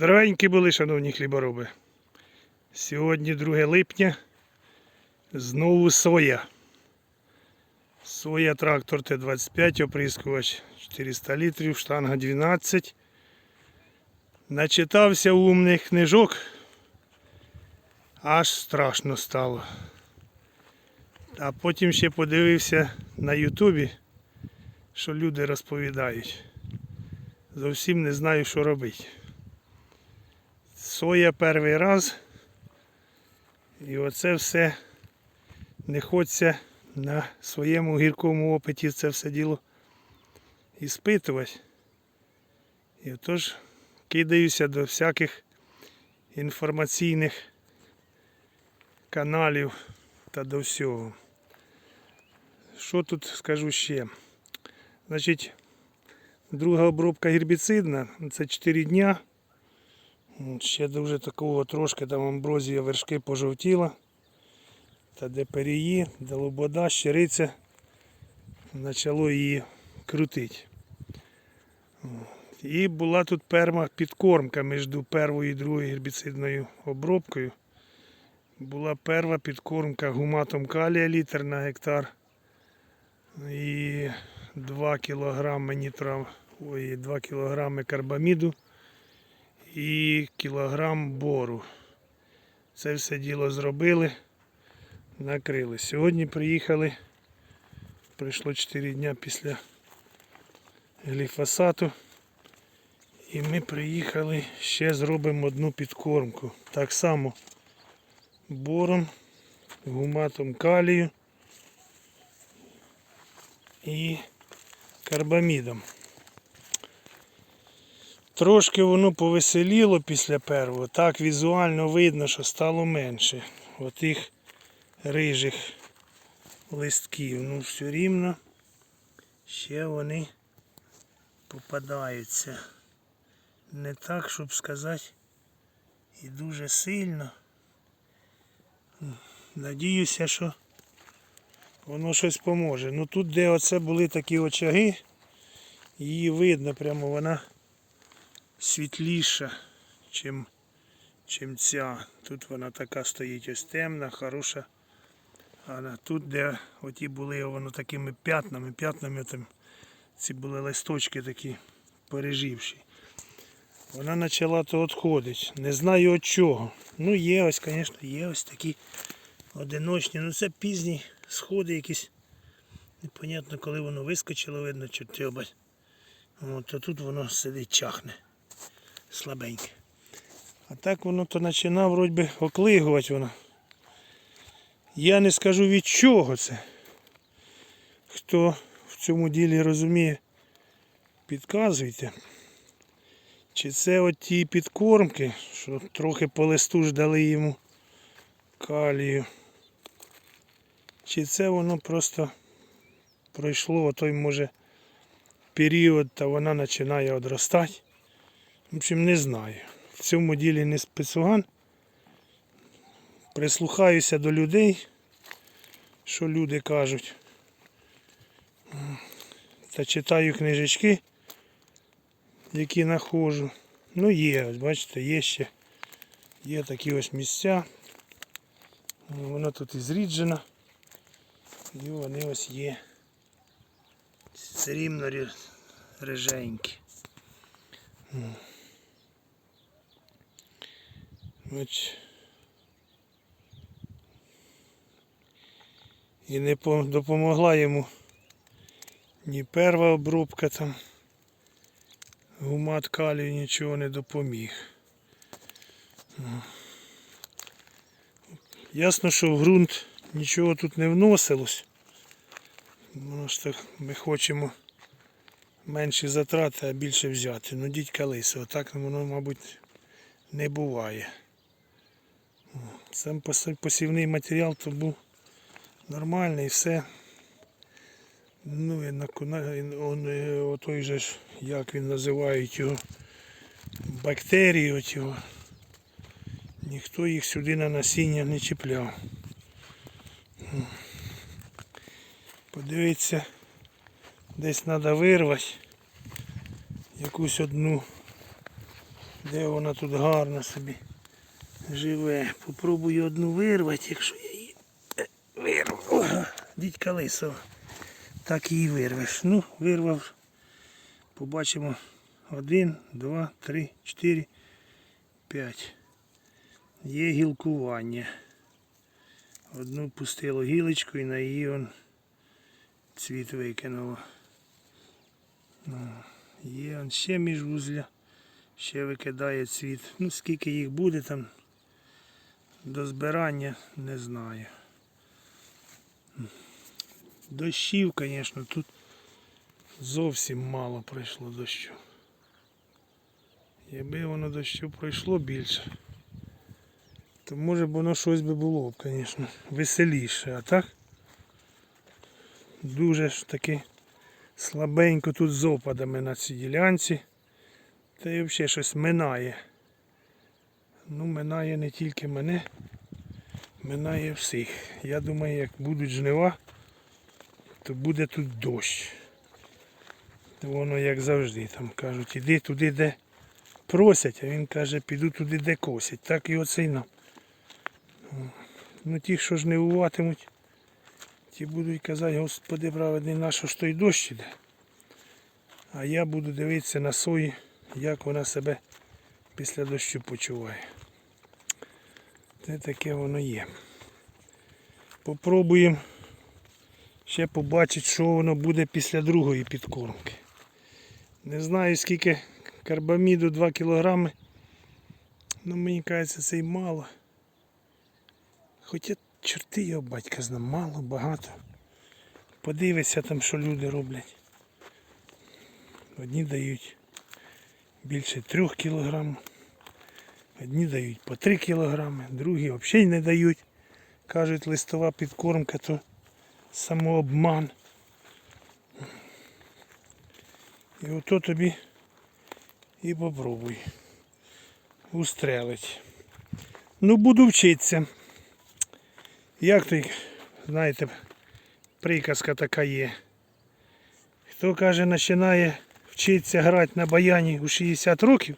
Здоровенькі були, шановні хлібороби. Сьогодні 2 липня. Знову соя. Соя трактор Т-25, оприскувач 400 літрів, штанга 12. Начитався умних книжок. Аж страшно стало. А потім ще подивився на Ютубі, що люди розповідають. Зовсім не знаю, що робити. Соя перший раз. І оце все не хочеться на своєму гіркому опиті це все діло іспитувати. І отож кидаюся до всяких інформаційних каналів та до всього. Що тут скажу ще? Значить, друга обробка гербіцидна, це 4 дня. Ще дуже такого трошки там амброзія вершки пожовтіла. Та де перії, де лобода, щириця, почало її крутити. І була тут перма підкормка між першою і другою гербіцидною обробкою. Була перша підкормка гуматом калія літр на гектар. І 2 кг нітро, ой, 2 кг карбаміду і кілограм бору. Це все діло зробили, накрили. Сьогодні приїхали, пройшло 4 дня після гліфосату. І ми приїхали, ще зробимо одну підкормку. Так само бором, гуматом калію і карбамідом. Трошки воно повеселіло після першого. Так візуально видно, що стало менше. Отих рижих листків. Ну все рівно ще вони попадаються. Не так, щоб сказати, і дуже сильно. Надіюся, що воно щось поможе. Ну тут, де оце були такі очаги, її видно, прямо вона світліша, чим, чим ця. Тут вона така стоїть ось темна, хороша. А тут, де оті були воно такими п'ятнами, п'ятнами там ці були листочки такі переживші. Вона почала то відходити. Не знаю від чого. Ну є ось, звісно, є ось такі одиночні. Ну це пізні сходи якісь. Непонятно, коли воно вискочило, видно, тьобать. От, а тут воно сидить чахне слабеньке. А так воно то починає вроді оклигувати воно. Я не скажу від чого це. Хто в цьому ділі розуміє, підказуйте. Чи це от ті підкормки, що трохи по листу ж дали йому калію. Чи це воно просто пройшло той може період та вона починає одростати. В не знаю. В цьому ділі не спецуган. Прислухаюся до людей, що люди кажуть. Та читаю книжечки, які знаходжу. Ну є, бачите, є ще. Є такі ось місця. Вона тут і зріджена. І вони ось є. Все рівно риженькі. І не допомогла йому ні перша обробка там. Гумат калію нічого не допоміг. Ясно, що в ґрунт нічого тут не вносилось. Тому що ми хочемо менші затрати, а більше взяти. Ну дідька лиса, отак воно, мабуть, не буває. Сам посівний матеріал то був нормальний, все. Ну і на, е, же ж, як він називають його, бактерії от його. Ніхто їх сюди на насіння не чіпляв. Подивіться, десь треба вирвати якусь одну Де вона тут гарно собі живе. Попробую одну вирвати, якщо я її е, вирву. Дідька лисова. Так її вирвеш. Ну, вирвав. Побачимо. Один, два, три, чотири, п'ять. Є гілкування. Одну пустило гілочку і на її он цвіт викинуло. Ну, є он ще міжвузля, ще викидає цвіт. Ну скільки їх буде там до збирання, не знаю. Дощів, звісно, тут зовсім мало пройшло дощу. Якби воно дощу пройшло більше, то може б воно щось би було б, звісно, веселіше. А так дуже ж таки слабенько тут з опадами на цій ділянці. Та й взагалі щось минає. Ну, минає не тільки мене, минає всіх. Я думаю, як будуть жнива, то буде тут дощ. Воно як завжди там кажуть, іди туди, де просять, а він каже, піду туди, де косять. Так і оцей нам. Ну ті, що жнивуватимуть, ті будуть казати, Господи праведний наш, що той дощ іде. А я буду дивитися на сої, як вона себе після дощу почуває. Це таке воно є. Попробуємо ще побачити, що воно буде після другої підкормки. Не знаю скільки карбаміду 2 кілограми. Ну мені кажеться, це й мало. Хоча чорти його батька зна, мало, багато. Подивися там, що люди роблять. Одні дають більше трьох кілограм, одні дають по 3 кілограми, другі взагалі не дають. Кажуть, листова підкормка то самообман. І ото тобі і попробуй. Устрелить. Ну буду вчитися. Як той, знаєте, приказка така є. Хто каже, починає вчитися грати на баяні у 60 років,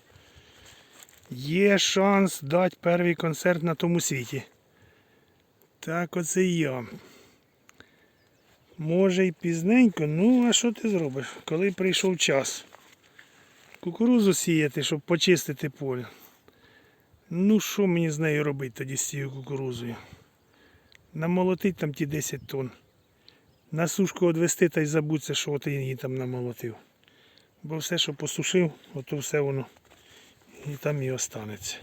є шанс дати перший концерт на тому світі. Так оце я. Може і пізненько, ну а що ти зробиш, коли прийшов час? Кукурузу сіяти, щоб почистити поле. Ну що мені з нею робити тоді з цією кукурузою? Намолотить там ті 10 тонн. На сушку відвести та й забудься, що ти її там намолотив. Бо все, що посушив, ото все воно і там і останеться.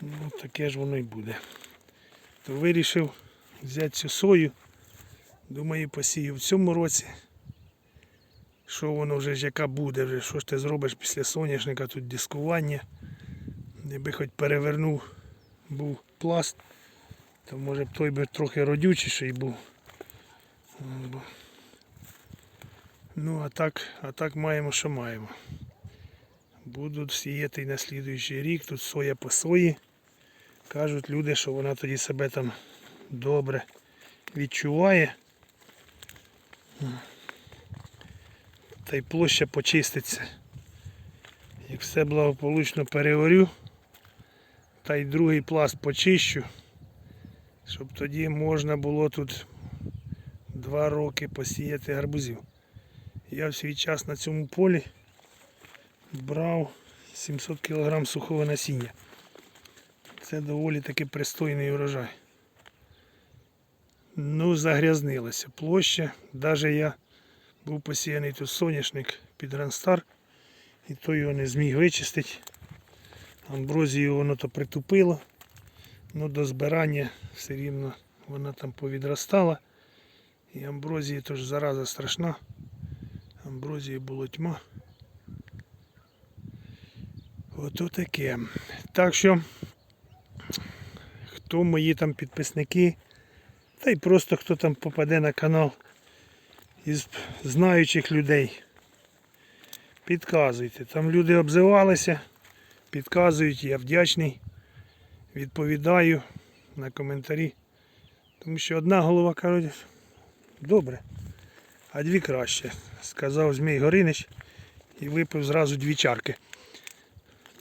Ну, таке ж воно й буде. То вирішив взяти цю сою. Думаю, посію в цьому році. Що воно вже ж яка буде, вже, що ж ти зробиш після соняшника, тут дискування. Якби хоч перевернув був пласт, то може б той би трохи родючіший був. Ну а так, а так маємо, що маємо. Будуть сіяти на слідуючий рік, тут соя по сої. Кажуть люди, що вона тоді себе там добре відчуває. Та й площа почиститься. Як все благополучно переорю, та й другий пласт почищу, щоб тоді можна було тут два роки посіяти гарбузів. Я в свій час на цьому полі брав 700 кг сухого насіння. Це доволі таки пристойний урожай. Ну, загрязнилася площа. Навіть я був посіяний тут соняшник під Гранстар, і то його не зміг вичистити. Амброзію воно то притупило. Ну до збирання все рівно вона там повідростала. І амброзії то ж зараза страшна. Амброзії було тьма. Ото таке. Так що, хто мої там підписники, та й просто хто там попаде на канал із знаючих людей. Підказуйте. Там люди обзивалися, підказують, я вдячний, відповідаю на коментарі. Тому що одна голова каже, добре, а дві краще, сказав Змій Горинич і випив зразу дві чарки.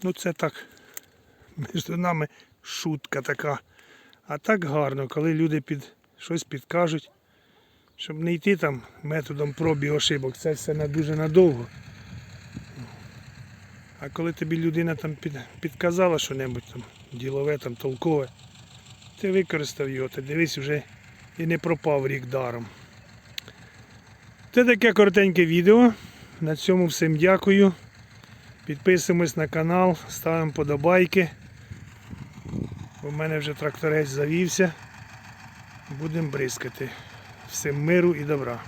Ну це так. Між нами шутка така. А так гарно, коли люди під щось підкажуть, щоб не йти там методом проб і ошибок. Це все на дуже надовго. А коли тобі людина там під, підказала що-небудь там, ділове, там, толкове, ти використав його, ти дивись вже і не пропав рік даром. Це таке коротеньке відео. На цьому всім дякую. Підписуємось на канал, ставимо подобайки. У мене вже тракторець завівся. Будемо бризкати. Всім миру і добра.